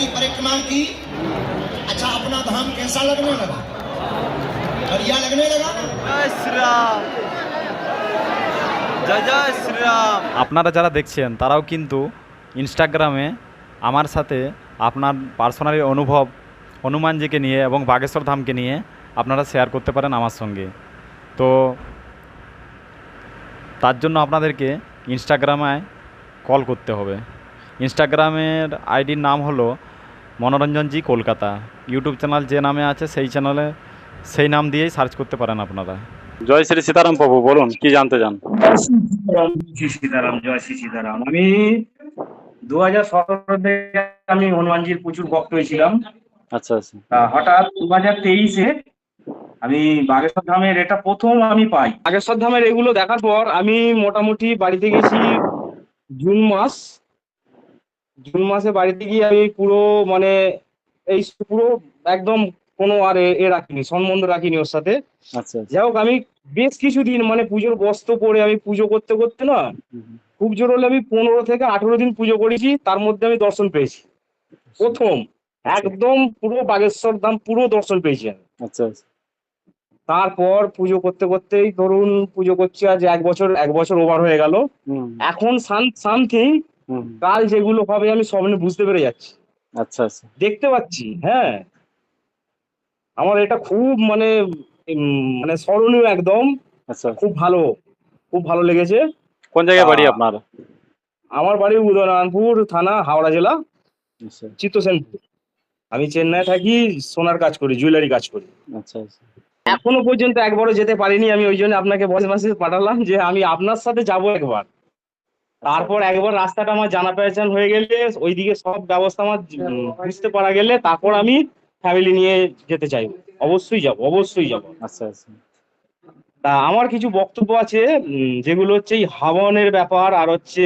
की परिक्रमा की अच्छा अपना धाम कैसा लगने लगा बढ़िया लगने लगा জয় শ্রীরাম জয় জয় শ্রীরাম আপনারা যারা দেখছেন তারাও কিন্তু ইনস্টাগ্রামে আমার সাথে আপনার পার্সোনালি অনুভব হনুমানজিকে নিয়ে এবং বাগেশ্বর ধামকে নিয়ে আপনারা শেয়ার করতে পারেন আমার সঙ্গে তো তার জন্য আপনাদেরকে ইনস্টাগ্রামে কল করতে হবে ইনস্টাগ্রামের আইডির নাম হলো মনোরঞ্জনজি কলকাতা। ইউটিউব চ্যানেল যে নামে আছে সেই চ্যানেলে সেই নাম দিয়েই সার্চ করতে পারেন আপনারা। জয় শ্রী সীতারাম প্রভু বলুন কি জানতে চান? শ্রী সীতারাম জয় শ্রী সীতারাম আমি দু হাজার সতেরো থেকে আমি হনুমানজির প্রচুর ভক্ত হয়েছিলাম। আচ্ছা আচ্ছা। হঠাৎ দু হাজার তেইশে আমি বাগেশ্বর ধামের এটা প্রথম আমি পাই। বাগেশ্বর ধামের এগুলো দেখার পর আমি মোটামুটি বাড়িতে গেছি জুন মাস। জুন মাসে বাড়িতে গিয়ে আমি পুরো মানে এই পুরো একদম কোনো আর এ- রাখিনি সম্বন্ধ রাখিনি ওর সাথে। আচ্ছা আচ্ছা। যাই হোক আমি বেশ কিছুদিন মানে পুজোর বস্ত্র পরে আমি পুজো করতে করতে না খুব জোর হলে আমি পনেরো থেকে আঠেরো দিন পুজো করেছি তার মধ্যে আমি দর্শন পেয়েছি। প্রথম একদম পুরো বাগেশ্বর ধাম পুরো দর্শন পেয়েছি আমি। আচ্ছা আচ্ছা। তারপর পুজো করতে করতেই ধরুন পুজো করছি আজ এক বছর এক বছর ওভার হয়ে গেল। এখন সামথিং কাল যেগুলো হবে আমি স্বপ্নে বুঝতে পেরে যাচ্ছি। আচ্ছা আচ্ছা। দেখতে পাচ্ছি হ্যাঁ। আমার এটা খুব মানে মানে স্মরণীয় একদম। আচ্ছা। খুব ভালো খুব ভালো লেগেছে। কোন জায়গায় বাড়ি আপনার? আমার বাড়ি উদয়নারায়ণপুর থানা হাওড়া জেলা আচ্ছা। চিত্তসেনপুর। আমি চেন্নাই থাকি সোনার কাজ করি জুয়েলারি কাজ করি। আচ্ছা আচ্ছা। এখনও পর্যন্ত একবারও যেতে পারিনি আমি ওই জন্য আপনাকে ভয়েস মেসেজ পাঠালাম যে আমি আপনার সাথে যাব একবার। তারপর একবার রাস্তাটা আমার জানা পেয়েছেন হয়ে গেলে ওইদিকে সব ব্যবস্থা আমার বুঝতে পারা গেলে তারপর আমি ফ্যামিলি নিয়ে যেতে চাই। অবশ্যই যাব অবশ্যই যাব। আচ্ছা আচ্ছা। তা আমার কিছু বক্তব্য আছে যেগুলো হচ্ছে এই হাবনের ব্যাপার আর হচ্ছে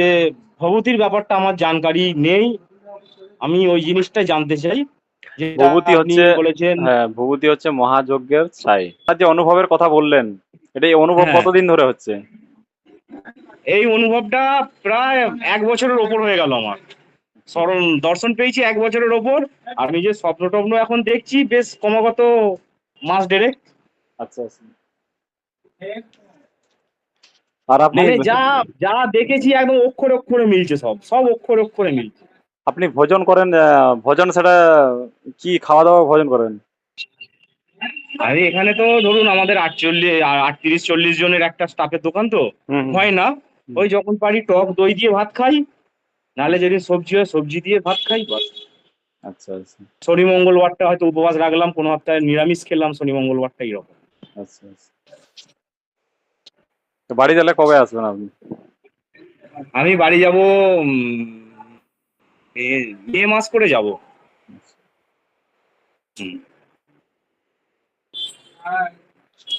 ভবতির ব্যাপারটা আমার জানকারি নেই। আমি ওই জিনিসটা জানতে চাই ভবতি হচ্ছে বলেছেন। হ্যাঁ ভূতি হচ্ছে মহাযজ্ঞের ছাই। যে অনুভবের কথা বললেন এটা অনুভব হ্যাঁ। কতদিন ধরে হচ্ছে? এই অনুভবটা প্রায় এক বছরের ওপর হয়ে গেল আমার। স্মরণ দর্শন পেয়েছি এক বছরের ওপর আমি যে স্বপ্ন টপ্ন এখন দেখছি বেশ ক্রমাগত মাস দেড়েক। আচ্ছা আচ্ছা। আর আপনি মানে যা যা দেখেছি একদম অক্ষরে অক্ষরে মিলছে সব সব অক্ষরে অক্ষরে মিলছে। আপনি ভোজন করেন ভোজন সেটা কি খাওয়া দাওয়া ভোজন করেন? আরে এখানে তো ধরুন আমাদের আটচল্লিশ আটত্রিশ চল্লিশ জনের একটা স্টাফের দোকান তো। হয় না। ওই যখন পারি টক দই দিয়ে ভাত খাই নাহলে যদি সবজি হয় সবজি দিয়ে ভাত খাই বাস। আচ্ছা আচ্ছা। শনি মঙ্গলবারটা হয়তো উপবাস রাখলাম কোনো সপ্তাহে নিরামিষ খেলাম শনি মঙ্গলবারটা এরকম আচ্ছা আচ্ছা। তো বাড়ি গেলে কবে আসবেন আপনি? আমি বাড়ি যাব মে মাস করে যাব।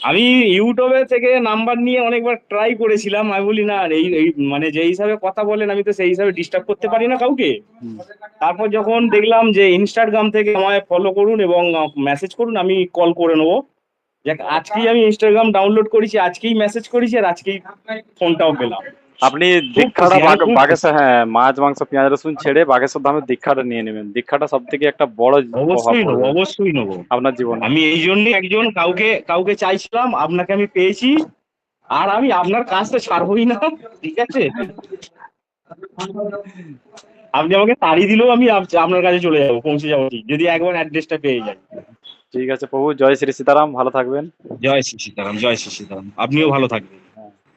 আমি ইউটিউবে থেকে নাম্বার নিয়ে অনেকবার ট্রাই করেছিলাম আমি বলি না এই এই মানে যে হিসাবে কথা বলেন আমি তো সেই হিসাবে ডিস্টার্ব করতে পারি না কাউকে। তারপর যখন দেখলাম যে ইনস্টাগ্রাম থেকে আমায় ফলো করুন এবং মেসেজ করুন আমি কল করে নেব। দেখ আজকেই আমি ইনস্টাগ্রাম ডাউনলোড করেছি আজকেই মেসেজ করেছি আর আজকেই ফোনটাও পেলাম। আপনি দীক্ষাটা বাগেশ্বর হ্যাঁ মাছ মাংস পেঁয়াজ রসুন ছেড়ে বাগেশ্বর ধামের দীক্ষাটা নিয়ে নেবেন। দীক্ষাটা সব থেকে একটা বড় অবশ্যই নেব অবশ্যই নেব। আপনার জীবন। আমি এই জন্যই একজন কাউকে কাউকে চাইছিলাম আপনাকে আমি পেয়েছি আর আমি আপনার কাজ তো ছাড়বই না ঠিক আছে? আপনি আমাকে তাড়ি দিলেও আমি আপনার কাছে চলে যাব পৌঁছে যাব যদি একবার অ্যাড্রেসটা পেয়ে যাই। ঠিক আছে প্রভু। জয় শ্রী সীতারাম ভালো থাকবেন। জয় শ্রী সীতারাম জয় শ্রী সীতারাম। আপনিও ভালো থাকবেন।